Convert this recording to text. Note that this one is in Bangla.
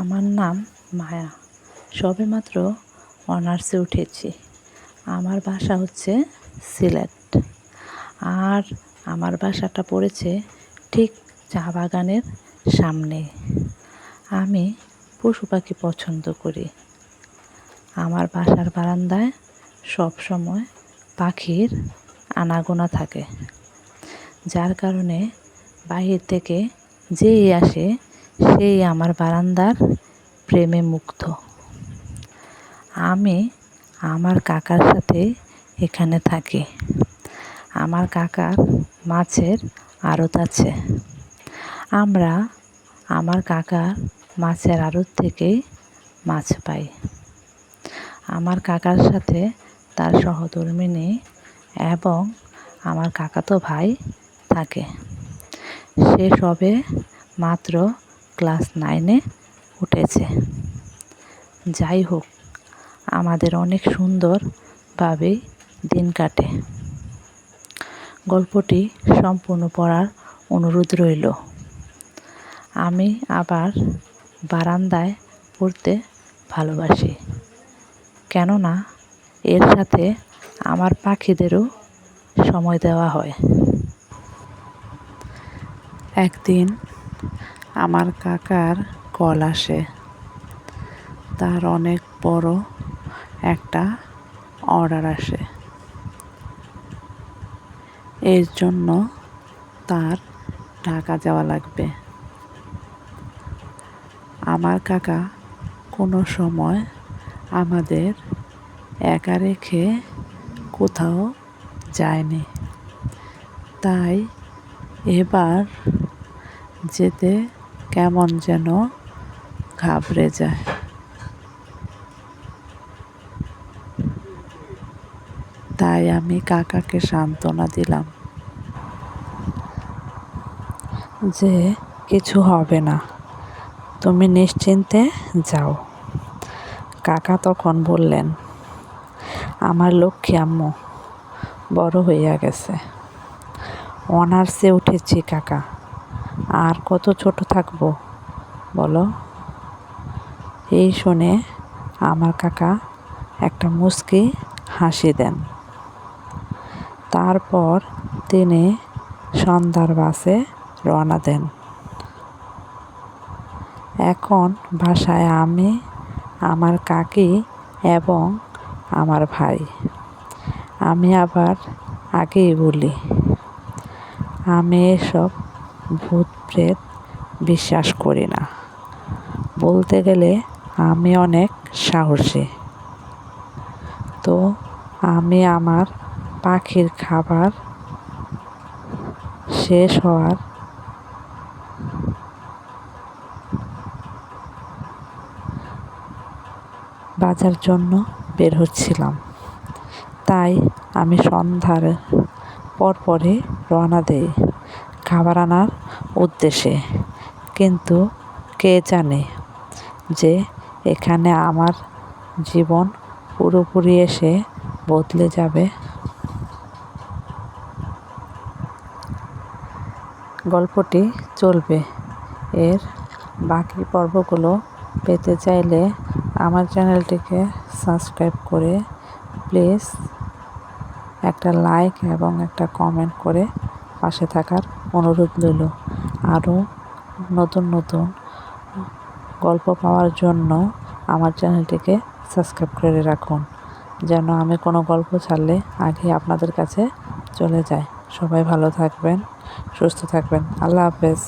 আমার নাম মায়া। সবেমাত্র অনার্সে উঠেছি। আমার বাসা হচ্ছে সিলেট। আর আমার বাসাটা পড়েছে ঠিক চা বাগানের সামনে। আমি পশু পাখি পছন্দ করি। আমার বাসার বারান্দায় সব সময় পাখির আনাগোনা থাকে। যার কারণে বাহির থেকে যেই আসে সেই আমার বারান্দার প্রেমে মুগ্ধ। আমি আমার কাকার সাথে এখানে থাকি। আমার কাকার মাছের আড়ত আছে। আমরা আমার কাকার মাছের আড়ত থেকেই মাছ পাই। আমার কাকার সাথে তার সহধর্মিণী এবং আমার কাকাতো ভাই থাকে। সে সবে মাত্র ক্লাস নাইনে উঠেছে। যাই হোক, আমাদের অনেক সুন্দরভাবেই দিন কাটে। গল্পটি সম্পূর্ণ পড়ার অনুরোধ রইল। আমি আবার বারান্দায় পড়তে ভালোবাসি। কেননা, এর সাথে আমার পাখিদেরও সময় দেওয়া হয়। একদিন আমার কাকার কল আসে। তার অনেক বড় একটা অর্ডার আসে। এর জন্য তার ঢাকা যাওয়া লাগবে। আমার কাকা কোনো সময় আমাদের একা রেখে কোথাও যায়নি। তাই এবার যেতে কেমন যেন ঘাবড়ে যায়। তাই আমি কাকাকে সান্ত্বনা দিলাম যে কিছু হবে না। তুমি নিশ্চিন্তে যাও। কাকা তখন বললেন, আমার লক্ষ্মী আম্মু বড় হইয়া গেছে। অনার্সে উঠেছি কাকা। আর কত ছোট থাকব? বলো। এই শুনে আমার কাকা একটা মুচকি হাসি দেন। তারপর তিনি সন্ধ্যার বাসে রওনা দেন। এখন বাসায় আমি, আমার কাকি এবং আমার ভাই। আমি আবার আগেই বলি, আমি এসব ভূত প্রেত বিশ্বাস করি না। বলতে গেলে আমি অনেক সাহসী। তো আমি আমার পাখির খাবার শেষ হওয়ার বাজার জন্য বের হচ্ছিলাম। তাই আমি সন্ধ্যার পরপরই রওনা দেই। খাবার আনার উদ্দেশ্যে। কিন্তু কে জানে যে এখানে আমার জীবন পুরোপুরি এসে বদলে যাবে? গল্পটি চলবে। এর বাকি পর্বগুলো পেতে চাইলে আমার চ্যানেলটিকে সাবস্ক্রাইব করে প্লিজ একটা লাইক এবং একটা কমেন্ট করে পাশে থাকার অনুরোধ রইল। আরও নতুন নতুন গল্প পাওয়ার জন্য আমার চ্যানেলটিকে সাবস্ক্রাইব করে রাখুন, যেন আমি কোনো গল্প ছাড়লে আগে আপনাদের কাছে চলে যায়। সবাই ভালো থাকবেন, সুস্থ থাকবেন। আল্লাহ হাফেজ।